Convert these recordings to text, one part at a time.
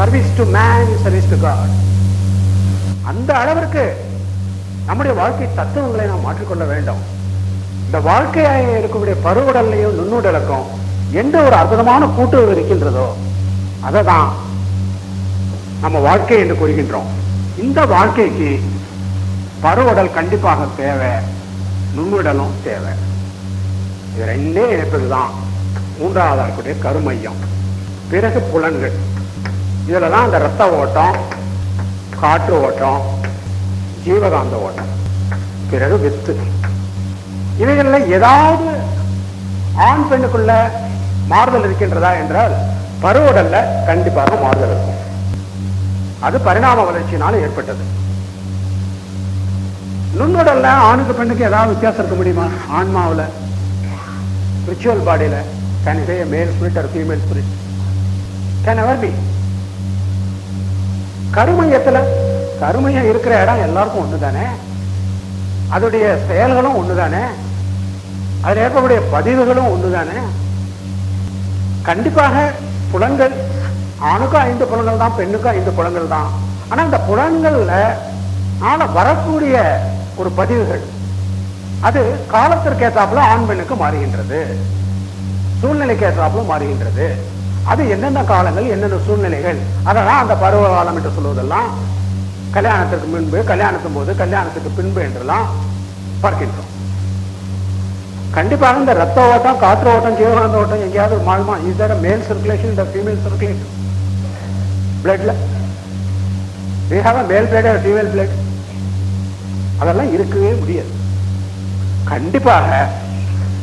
Service to man service to God அந்த அளவிற்கு நம்முடைய வாழ்க்கை தத்துவங்களை நாம் மாற்றிக்கொள்ள வேண்டும். இந்த வாழ்க்கையாக இருக்கக்கூடிய பருவுடல்லையும் நுண்ணுடலுக்கும் எந்த ஒரு அற்புதமான கூட்டுறவு இருக்கின்றதோ அதை தான் நம்ம வாழ்க்கை என்று கூறுகின்றோம். இந்த வாழ்க்கைக்கு பருவுடல் கண்டிப்பாக தேவை நுண்ணுடலும் தேவை. இது ரெண்டே இணைப்பதுதான் மூன்றாவதாக இருக்கக்கூடிய கருமையம். பிறகு புலன்கள். இதுல தான் அந்த ரத்த ஓட்டம் காற்று ஓட்டம் ஜீவகாந்த ஓட்டம். பிறகு வித்து. இவைகள்ல ஏதாவது ஆண் பெண்ணுக்குள்ள மாறுதல் இருக்கின்றதா என்றால் பருவடல்ல கண்டிப்பாக மாறுதல் இருக்கும். அது பரிணாம வளர்ச்சியினால ஏற்பட்டது. நுண்ணுடல்ல ஆணுக்கு பெண்ணுக்கு ஏதாவது வித்தியாசம் இருக்க முடியுமா? ஆன்மாவில் ரிச்சுவல் பாடியில் can male spirit or female spirit can ever be கருமையத்துல கருமையம் இருக்கிற இடம் எல்லாருக்கும் ஒண்ணுதானே? அதோடைய செயல்களும் ஒண்ணுதானே? அதில் ஏற்படக்கூடிய பதிவுகளும் ஒண்ணுதானே? கண்டிப்பாக புலன்கள் ஆணுக்கும் ஐந்து புலன்கள் தான் பெண்ணுக்கும் ஐந்து புலன்கள் தான். ஆனா இந்த புலன்கள்ல ஆன வரக்கூடிய ஒரு பதிவுகள் அது காலத்திற்கு ஏற்றாப்புல ஆண் பெண்ணுக்கு மாறுகின்றது. சூழ்நிலைக்கு ஏற்றாப்புல மாறுகின்றது. அது என்னென்ன காலங்கள் என்னென்ன சூழ்நிலைகள் அதெல்லாம் அந்த பருவ காலம் என்று சொல்வதெல்லாம் கல்யாணத்திற்கு முன்பு கல்யாணத்தின் போது கல்யாணத்துக்கு பின்பு என்றெல்லாம் பார்க்கின்றோம். கண்டிப்பாக இந்த ரத்த ஓட்டம் காற்று ஓட்டம் ஜீவகாந்த ஓட்டம் எங்கேயாவது மாறுமா இஸ் தேர் மேல் சர்க்குலேஷன் இந்த ஃபீமேல் சர்க்குலேஷன் பிளட்ல we have a male blood அதெல்லாம் இருக்கவே முடியாது. கண்டிப்பாக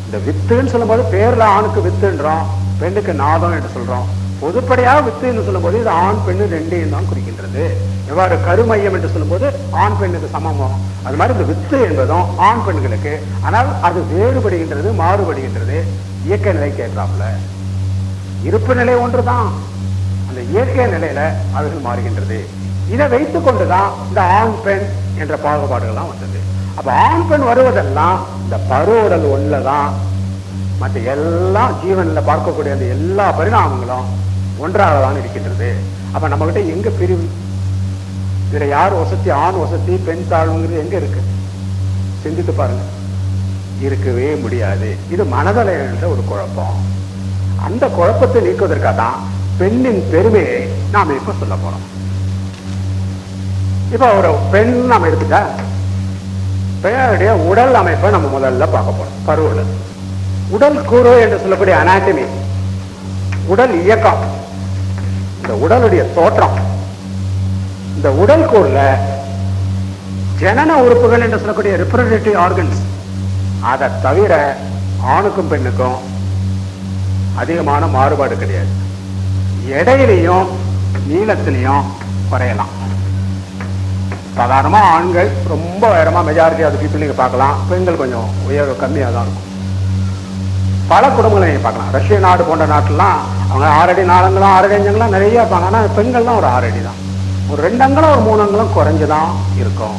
இந்த வித்துன்னு சொல்லும்போது பேர்ல ஆணுக்கு வித்துன்றோம். பெண்ணுக்கு நாதம் என்று சொல்றோம். பொதுப்படையாக வித்து என்று சொல்லும்போது இது ஆண் பெண்ணு ரெண்டையும் தான் குறிக்கின்றது. எவ்வாறு கருமையம் என்று சொல்லும்போது ஆண் பெண்ணுக்கு சமமோ? அது மாதிரி இந்த வித்து என்பதும் ஆண் பெண்களுக்கு. ஆனால் அது வேறுபடுகின்றது மாறுபடுகின்றது. இயற்கை நிலை ஏற்றாப்புல இருப்பு நிலை ஒன்றுதான். அந்த இயற்கை நிலையில அவர்கள் மாறுகின்றது. இதை வைத்துக் கொண்டுதான் இந்த ஆண் பெண் என்ற பாகுபாடுகள்லாம் வந்தது. அப்ப ஆண் பெண் வருவதெல்லாம் இந்த பருவுடல் ஒண்ணுலதான் மற்ற எல்லாம் ஜீவன்ல பார்க்கக்கூடிய அந்த எல்லா பரிணாமங்களும் ஒன்றாக தான் இருக்கின்றது. அப்ப நம்ம கிட்ட எங்க பிரிவு? இதுல யார் வசதி ஆண் வசதி பெண் தாழ்வுங்கிறது எங்க இருக்கு? சிந்தித்து பாருங்க. இருக்கவே முடியாது. இது மனதலை என்ற ஒரு குழப்பம். அந்த குழப்பத்தை நீக்குவதற்காக தான் பெண்ணின் பெருமையை நாம் இப்ப சொல்ல போறோம். இப்ப ஒரு பெண் நாம எடுத்துட்டா பெண்ணுடைய உடல் அமைப்பை நம்ம முதல்ல பார்க்க போறோம். பருவல் உடல் கூறு என்று சொல்லக்கூடிய அனாட்டமி உடல் இயக்கம். இந்த உடலுடைய தோற்றம். இந்த உடல் கூறுல ஜனன உறுப்புகள் என்று சொல்லக்கூடிய ரிப்ரடேட்டிவ் ஆர்கன்ஸ் அதை தவிர ஆணுக்கும் பெண்ணுக்கும் அதிகமான மாறுபாடு கிடையாது. எடையிலையும் நீளத்திலையும் குறையலாம். சாதாரணமா ஆண்கள் ரொம்ப உயரமா மெஜாரிட்டி அது பீப்புள் நீங்க பார்க்கலாம். பெண்கள் கொஞ்சம் உயர்வு கம்மியாக தான் இருக்கும். பல குடும்பங்களை நீங்கள் பார்க்கலாம். ரஷ்ய நாடு போன்ற நாட்டிலாம் அவங்க ஆறடி நாலங்களாம் ஆறடி நிறைய இருப்பாங்க. ஆனால் பெண்கள்லாம் ஒரு ஆறடி தான். ஒரு ரெண்டு அங்கலம் ஒரு மூணு அங்கலம் குறைஞ்சுதான் இருக்கும்.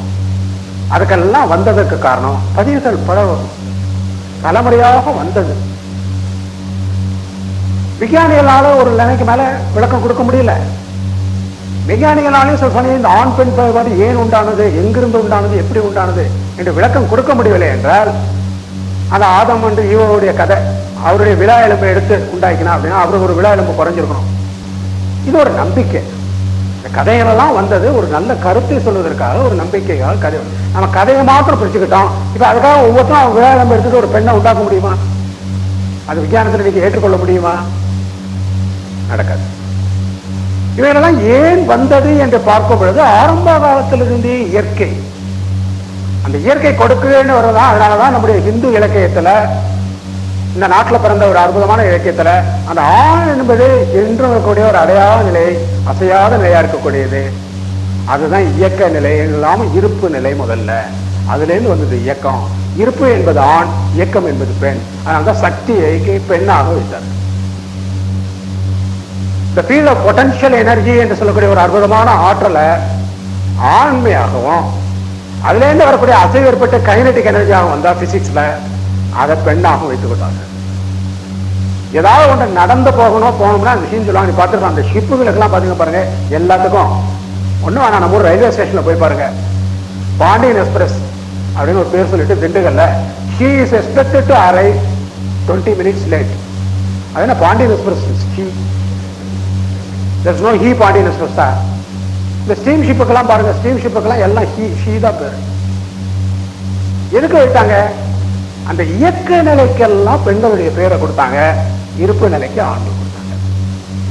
அதுக்கெல்லாம் வந்ததற்கு காரணம் பதிவுகள் பல தலைமுறையாக வந்தது. விஞ்ஞானிகளால ஒரு நிலைக்கு மேல விளக்கம் கொடுக்க முடியல. விஞ்ஞானிகளாலேயும் சில சமயம் இந்த ஆண் பெண் பாகுபாடு ஏன் உண்டானது எங்கிருந்து உண்டானது எப்படி உண்டானது என்று விளக்கம் கொடுக்க முடியவில்லை என்றால் அந்த ஆதம் என்று ஈவோடைய கதை. அவருடைய விழா எலும்பை எடுத்து உண்டாக்கினா அப்படின்னா அவருக்கு ஒரு விழா எலும்பு குறைஞ்சிருக்கணும். இது ஒரு நம்பிக்கை. இந்த கதைகளெல்லாம் வந்தது ஒரு நல்ல கருத்தை சொல்வதற்காக ஒரு நம்பிக்கைகள் கதை நம்ம கதையை மாத்திரம் பிடிச்சுக்கிட்டோம் இப்போ அதுக்காக ஒவ்வொருத்தரும் அவங்க விழா எலும்பு எடுத்துட்டு ஒரு பெண்ணை உண்டாக்க முடியுமா? அது விஞ்ஞானத்தில் நீங்க ஏற்றுக்கொள்ள முடியுமா? நடக்காது. இவைகளெல்லாம் ஏன் வந்தது என்று பார்க்கும் பொழுது ஆரம்ப காலத்திலிருந்தே இயற்கை. அந்த இயற்கை கொடுக்குன்னு வரதான் அதனாலதான் நம்முடைய இந்து இலக்கியத்துல இந்த நாட்டில் பிறந்த ஒரு அற்புதமான இலக்கியத்தில் அந்த ஆண் என்பது என்றும் இருக்கக்கூடிய ஒரு அடையாத நிலை அசையாத நிலையாக இருக்கக்கூடியது. அதுதான் இயக்க நிலை இல்லாமல் இருப்பு நிலை முதல்ல. அதுலேருந்து வந்தது இயக்கம். இருப்பு என்பது ஆண் இயக்கம் என்பது பெண். அதனால்தான் சக்தியை பெண்ணாக வைத்தார். இந்த ஃபீல்ட் ஆஃப் பொட்டன்ஷியல் எனர்ஜி என்று சொல்லக்கூடிய ஒரு அற்புதமான ஆற்றலை ஆண்மையாகவும் அதுலேருந்து வரக்கூடிய அசைவு ஏற்பட்ட கைனட்டிக் எனர்ஜியாகவும் வந்தால் ஃபிசிக்ஸில் அதை பெண்ணாக வைத்துக் கொண்டாங்க ஏதாவது ஒன்று நடந்து போகணும் போகணும்னா விஷயம் சொல்லுவாங்க. பார்த்துருக்கோம் அந்த ஷிப்புகளுக்கெல்லாம் பார்த்தீங்க பாருங்க எல்லாத்துக்கும். ஒன்றும் வேணாம் நம்ம ஊர் ரயில்வே ஸ்டேஷனில் போய் பாருங்க. பாண்டியன் எக்ஸ்பிரஸ் அப்படின்னு ஒரு பேர் சொல்லிட்டு திண்டுக்கல்ல ஷீ இஸ் எக்ஸ்பெக்டட் டு அரை டுவெண்ட்டி மினிட்ஸ் லேட் அது என்ன Pandian express she that's no he Pandian express தான். இந்த ஸ்டீம் ஷிப்புக்கெல்லாம் பாருங்க ஸ்டீம் ஷிப்புக்கெல்லாம் எல்லாம் ஹீ ஷீ தான் பேர். எதுக்கு வைத்தாங்க? அந்த இயக்க நிலைக்கெல்லாம் பெண்களுடைய பேரை கொடுத்தாங்க. இருப்பு நிலைக்கு ஆண்டு கொடுத்தாங்க.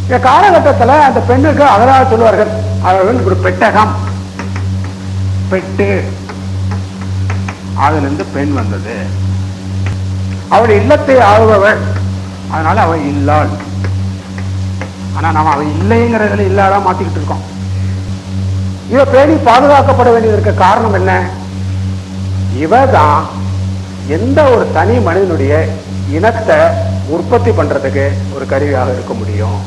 இந்த காலகட்டத்தில் அந்த பெண்ணுக்கு அகராக சொல்லுவார்கள். அவர்கள் ஒரு பெட்டகம். பெட்டு. அதிலிருந்து பெண் வந்தது. அவள் இல்லத்தை ஆளுபவள். அதனால அவள் இல்லாள். ஆனா நம்ம அவள் இல்லைங்கிறதுல இல்லாதான் மாத்திக்கிட்டு இருக்கோம். இவ பேணி பாதுகாக்கப்பட வேண்டியதற்கு காரணம் என்ன? இவ தான் எந்த ஒரு தனி மனிதனுடைய இனத்தை உற்பத்தி பண்றதுக்கு ஒரு கருவியாக இருக்க முடியும்.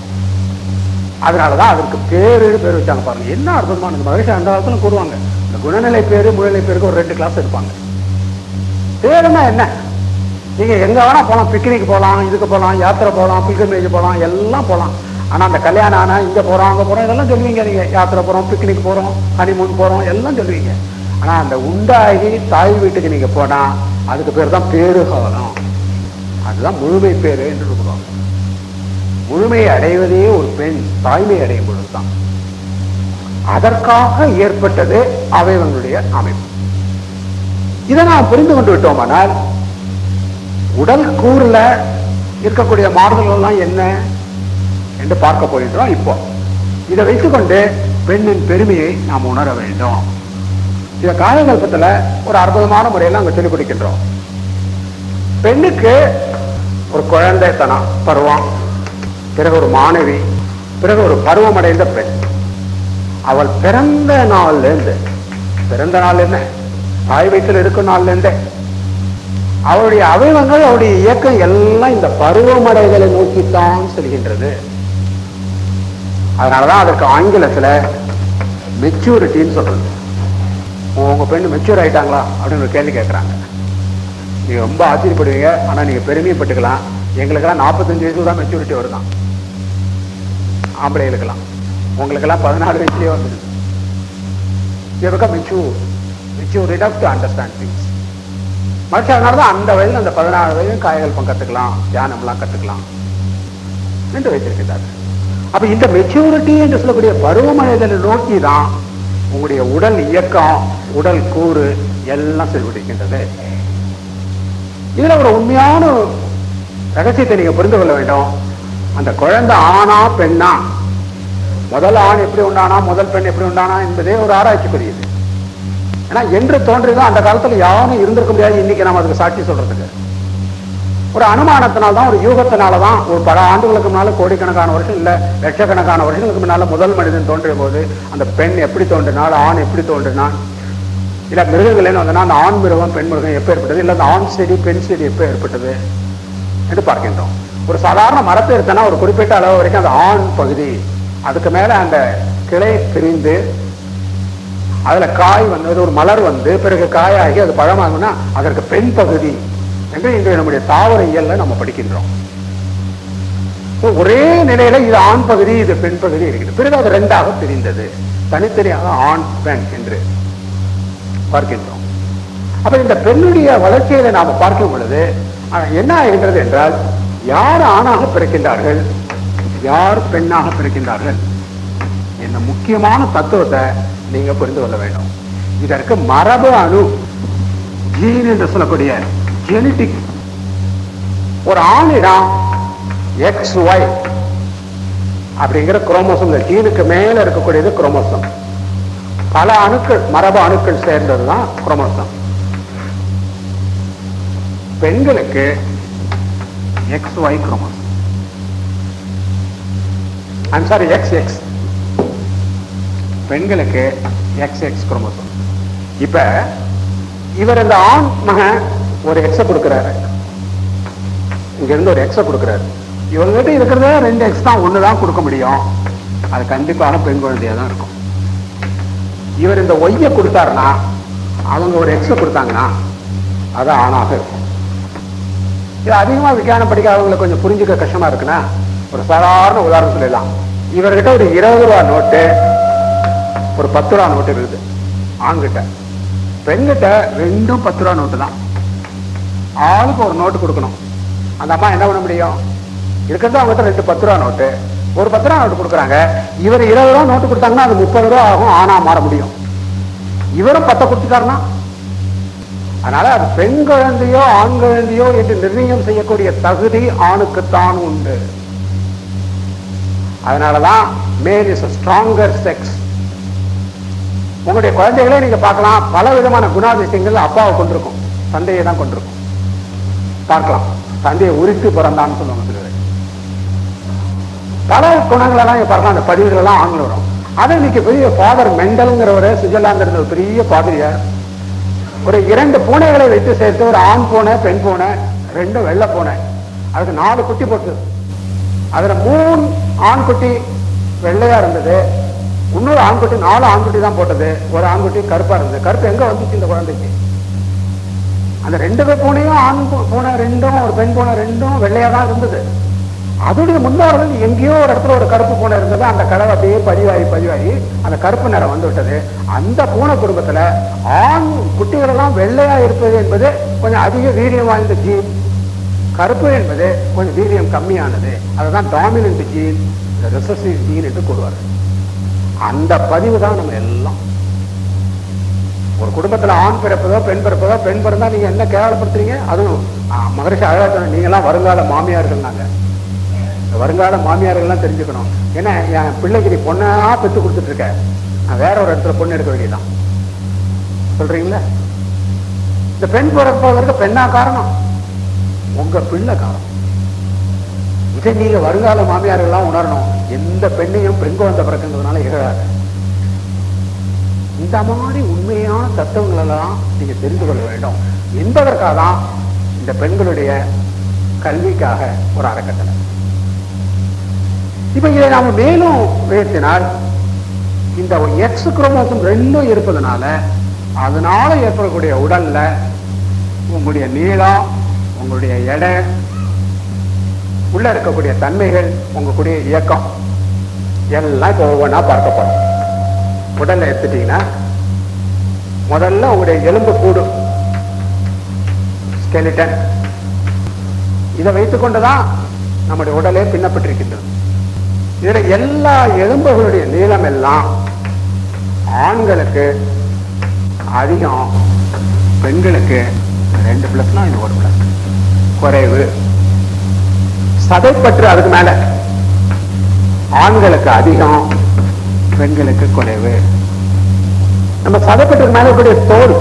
அதனாலதான் அதற்கு பேரு பேர் வச்சாங்க பாருங்க. என்ன அற்புதமான இந்த மகிழ்ச்சி அந்த காலத்துல கூடுவாங்க இந்த குணநிலை பேரு முழுநிலை பேருக்கு ஒரு ரெண்டு கிளாஸ் எடுப்பாங்க. பேருன்னா என்ன? நீங்க எங்க வேணா போலாம். பிக்னிக் போகலாம் இதுக்கு போகலாம் யாத்திரை போகலாம் பில்கிரமேஜ் போகலாம் எல்லாம் போகலாம் ஆனா அந்த கல்யாணம் ஆனா இங்க போறோம் அங்க போறோம் இதெல்லாம் சொல்லுவீங்க நீங்க. யாத்திரை போறோம் பிக்னிக் போறோம் ஹனிமூன் போறோம் எல்லாம் சொல்லுவீங்க. ஆனா அந்த உண்டாகி தாய் வீட்டுக்கு நீங்க போனா அதுக்கு பேர் தான் பேருகாலம் அதுதான் முழுமை பேரு என்று சொல்லுவாங்க. முழுமை அடைவதே ஒரு பெண் தாய்மை அடையும் பொழுதுதான். அதற்காக ஏற்பட்டது அவைவங்களுடைய அமைப்பு. இதை நாம் புரிந்து கொண்டு விட்டோமானால் உடல் கூறுல இருக்கக்கூடிய மாறுதல்கள் எல்லாம் என்ன என்று பார்க்க போகின்றோம் இப்போ. இதை வைத்துக்கொண்டு பெண்ணின் பெருமையை நாம் உணர வேண்டும். இந்த காலகல்பத்தில் ஒரு அற்புதமான முறையில் நாங்கள் சொல்லிக் கொடுக்கின்றோம். பெண்ணுக்கு ஒரு குழந்தைத்தனம் பருவம் பிறகு ஒரு மாணவி பிறகு ஒரு பருவமடைந்த பெண். அவள் பிறந்த நாள்ல இருந்து பிறந்த நாள் என்ன? தாய் வயிற்றில் இருக்கும் நாள்ல இருந்தே அவளுடைய அவயவங்கள் அவருடைய இயக்கம் எல்லாம் இந்த பருவமடைதலை நோக்கித்தான் செல்கின்றது. அதனாலதான் அதற்கு ஆங்கிலத்துல மெச்சூரிட்டின்னு சொல்றது. உங்க பெண்ணு மெச்சூர் ஆயிட்டாங்களா அப்படின்னு ஒரு கேள்வி கேட்கறாங்க நீங்க ரொம்ப ஆச்சரியப்படுவீங்க. ஆனா நீங்க பெருமைப்பட்டுக்கலாம். எங்களுக்கெல்லாம் நாற்பத்தஞ்சு வயசுல தான் மெச்சூரிட்டி வருதான். ஆம்பளைகளுக்கெல்லாம். உங்களுக்கெல்லாம் பதினாலு வயசுலயே வந்துடுது you become mature mature enough to understand மனுஷன் அதனால தான் அந்த வயதில் அந்த பதினாறு வயது காயகல்பம் கத்துக்கலாம். தியானம்லாம் கத்துக்கலாம். என்று வைத்திருக்கிறார். அப்ப இந்த மெச்சூரிட்டி என்று சொல்லக்கூடிய பருவமடைதலை நோக்கி தான் உங்களுடைய உடல் இயக்கம் உடல் கூறு எல்லாம் செல்விடுகின்றது இதுல ஒரு உண்மையான ரகசியத்தை நீங்க புரிந்து கொள்ள வேண்டும். அந்த குழந்தை ஆணா பெண்ணா? முதல் ஆண் எப்படி உண்டானா முதல் பெண் எப்படி உண்டானா என்பதே ஒரு ஆராய்ச்சிக்குரியது. ஏன்னா என்று தோன்றிதான் அந்த காலத்துல யாரும் இருந்திருக்க முடியாது. இன்னைக்கு நம்ம அதுக்கு சாட்சி சொல்றதுக்கு. ஒரு அனுமானத்தினால தான் ஒரு யூகத்தினால தான் ஒரு பல ஆண்டுகளுக்கு முன்னால கோடிக்கணக்கான வருஷம் இல்லை லட்சக்கணக்கான வருஷங்களுக்கு முன்னால முதல் மனிதன் தோன்றிய போது அந்த பெண் எப்படி தோன்றினால் ஆண் எப்படி தோன்றினான் இல்லை மிருகங்களேன்னு வந்தனா அந்த ஆண் மிருகம் பெண் மிருகம் எப்போ ஏற்பட்டது? இல்லை அந்த ஆண் செடி பெண் செடி எப்போ ஏற்பட்டது? என்று பார்க்கின்றோம். ஒரு சாதாரண மரத்தை எடுத்தனா ஒரு குறிப்பிட்ட அளவு வரைக்கும் அந்த ஆண் பகுதி. அதுக்கு மேலே அந்த கிளை பிரிந்து அதில் காய் வந்தது ஒரு மலர் வந்து பிறகு காயாகி அது பழமாகுன்னா அதற்கு பெண் பகுதி. என்று இன்று நம்முடைய தாவர இயல்ல நம்ம படிக்கின்றோம். ஒரே நிலையில இது ஆண் பகுதி இது பெண் பகுதி இருக்குது. பிறகு அது ரெண்டாக பிரிந்தது. தனித்தனியாக ஆண் பெண் என்று பார்க்கின்றோம். அப்ப இந்த பெண்ணுடைய வளர்ச்சியில நாம பார்க்கும் பொழுது என்ன ஆகின்றது என்றால் யார் ஆணாக பிறக்கின்றார்கள்? யார் பெண்ணாக பிறக்கின்றார்கள்? என்ன முக்கியமான தத்துவத்தை நீங்க புரிந்து கொள்ள வேண்டும். இதற்கு மரபு அணு ஜீன் என்று சொல்லக்கூடிய ஜெனட்டிக் ஒரு ஆணிடம் எக்ஸ் ஒய் அப்படிங்கிற குரோமோசம் ஜீனுக்கு மேல இருக்கக்கூடியது குரோமோசம். பல அணுக்கள் மரபு அணுக்கள் சேர்ந்ததுதான் குரோமோசம். பெண்களுக்கு X Y chromosome. I'm sorry X X பெண்களுக்கு எக்ஸ் எக்ஸ் குரோமோசம். இப்ப இவர் இந்த ஆண் மகன் ஒரு எக்ஸ கொடுக்கிறாரு. இங்க இருந்து ஒரு எக்ஸ கொடுக்கிறாரு. இவங்ககிட்ட இருக்கிறத ரெண்டு எக்ஸ் தான் ஒன்று தான் கொடுக்க முடியும். அது கண்டிப்பான பெண் குழந்தையாக தான் இருக்கும். இவர் இந்த ஒய்ய கொடுத்தாருன்னா அவங்க ஒரு எக்ஸ கொடுத்தாங்கன்னா அது ஆணாக இருக்கும். இது அதிகமா விஞ்ஞானம் படிக்காதவங்களுக்கு கொஞ்சம் புரிஞ்சுக்க கஷ்டமா இருக்குன்னா ஒரு சாதாரண உதாரணம் சொல்லலாம். இவர்கிட்ட ஒரு இருபது ரூபா நோட்டு ஒரு பத்து ரூபா நோட்டு இருக்குது. ஆண்கிட்ட. பெண்கிட்ட ரெண்டும் பத்து ரூபா நோட்டு தான். ஆளுக்கு ஒரு நோட்டு கொடுக்கணும். அந்த அம்மா என்ன பண்ண முடியும்? இருக்கிறது அவங்ககிட்ட ரெண்டு பத்து ரூபா நோட்டு. ஒரு பத்து ரூபா நோட்டு கொடுக்குறாங்க. இவர் இருபது ரூபா நோட்டு கொடுத்தாங்கன்னா அது முப்பது ரூபா ஆகும் ஆனா மாற முடியும். இவரும் பத்தை கொடுத்துட்டாருன்னா? அதனால அது பெண் குழந்தையோ ஆண் குழந்தையோ என்று நிர்ணயம் செய்யக்கூடிய தகுதி ஆணுக்குத்தான் உண்டு. அதனாலதான் மேல் இஸ் ஸ்ட்ராங்கர் செக்ஸ் உங்களுடைய குழந்தைகளே நீங்க பார்க்கலாம். பல விதமான குணாதிசயங்கள் அப்பாவை கொண்டிருக்கும். தந்தையை தான் கொண்டிருக்கும். பார்க்கலாம். தந்தையை உரித்து பிறந்தான்னு சொல்லுவாங்க சிலர் பல குணங்கள் எல்லாம் பார்க்கலாம். அந்த பதிவுகள் எல்லாம் வரும். அதை இன்னைக்கு பெரிய ஃபாதர் மெண்டல்ங்கிறவர் சுவிட்சர்லாந்து இருந்த ஒரு பெரிய பாதிரியார். ஒரு இரண்டு பூனைகளை வைத்து சேர்த்து ஒரு ஆண் பூனை பெண் பூனை ரெண்டும் வெள்ளை பூனை. அதுக்கு நாலு குட்டி போட்டு. அதுல மூணு ஆண் குட்டி வெள்ளையா இருந்தது. இன்னொரு ஆண்குட்டி நாலு ஆண்குட்டி தான் போட்டது. ஒரு ஆண்குட்டி கருப்பா இருந்தது. கருப்பு எங்க வந்துச்சு இந்த குழந்தைக்கு? அந்த ரெண்டு பேர் பூனையும் ஆண் பூனை ரெண்டும் ஒரு பெண் பூனை ரெண்டும் வெள்ளையா தான் இருந்தது. அதோடைய முன்னோர்கள் எங்கேயோ ஒரு இடத்துல ஒரு கருப்பு பூனை இருந்தது. அந்த கலவை அப்படியே பதிவாகி பதிவாகி அந்த கருப்பு நிறம் வந்து விட்டது. அந்த பூனை குடும்பத்துல ஆண் குட்டிகள் எல்லாம் வெள்ளையா இருப்பது என்பது கொஞ்சம் அதிக வீரியம் வாய்ந்த ஜீன் கருப்பு என்பது கொஞ்சம் வீரியம் கம்மியானது. அதுதான் டாமினன்ட் ஜீன் ரெசசிவ் ஜீன் என்று கூறுவார்கள். அந்த பதிவு தான் நம்ம எல்லாம். ஒரு குடும்பத்துல ஆண் பிறப்பதோ பெண் பிறப்பதோ பெண் பிறந்தா நீங்க என்ன கேவலப்படுத்துறீங்க? அதுவும் மகரிஷி அழகா சொன்ன வருங்கால மாமியார்கள் நாங்க இந்த வருங்கால மாமியார்கள்லாம் தெரிஞ்சுக்கணும். ஏன்னா என் பிள்ளைக்கு நீ பொண்ணா பெற்று கொடுத்துட்டு இருக்க நான் வேற ஒரு இடத்துல பொண்ணு எடுக்க வேண்டியதான் சொல்றீங்களா? இந்த பெண் பிறப்பதற்கு பெண்ணா காரணம்? உங்க பிள்ளை காரணம். இதை நீங்க வருங்கால மாமியார்கள்லாம் உணரணும். எந்த பெண்ணையும் பெண் குழந்தை பிறக்குங்கிறதுனால இகழாது இந்த மாதிரி உண்மையான தத்துவங்கள் எல்லாம் நீங்க தெரிந்து கொள்ள வேண்டும். என்பதற்காக தான் இந்த பெண்களுடைய கல்விக்காக ஒரு அறக்கட்டளை. இப்ப இதை நாம மேலும் உயர்த்தினால் இந்த எக்ஸ் குரோமோசம் ரெண்டும் இருப்பதனால அதனால ஏற்படக்கூடிய உடல்ல உங்களுடைய நீளம் உங்களுடைய எடை உள்ள இருக்கக்கூடிய தன்மைகள் உங்களுடைய இயக்கம் எல்லாம் இப்போ ஒவ்வொன்றா பார்க்கப்படும் உடலை எடுத்துட்டீங்கன்னா முதல்ல உங்களுடைய எலும்பு கூடும். ஸ்கெலிட்டன் இதை வைத்துக்கொண்டுதான் நம்முடைய உடலே பின்னப்பட்டிருக்கின்றது. இதில் எல்லா எலும்புகளுடைய நீளம் எல்லாம் ஆண்களுக்கு அதிகம் பெண்களுக்கு ரெண்டு பிளஸ்னா இது ஒரு பிளஸ் குறைவு. சதைப்பற்று அதுக்கு மேல. ஆண்களுக்கு அதிகம் பெண்களுக்கு குறைவு. நம்ம சதைப்பற்றுக்கு மேல கூடிய தோல்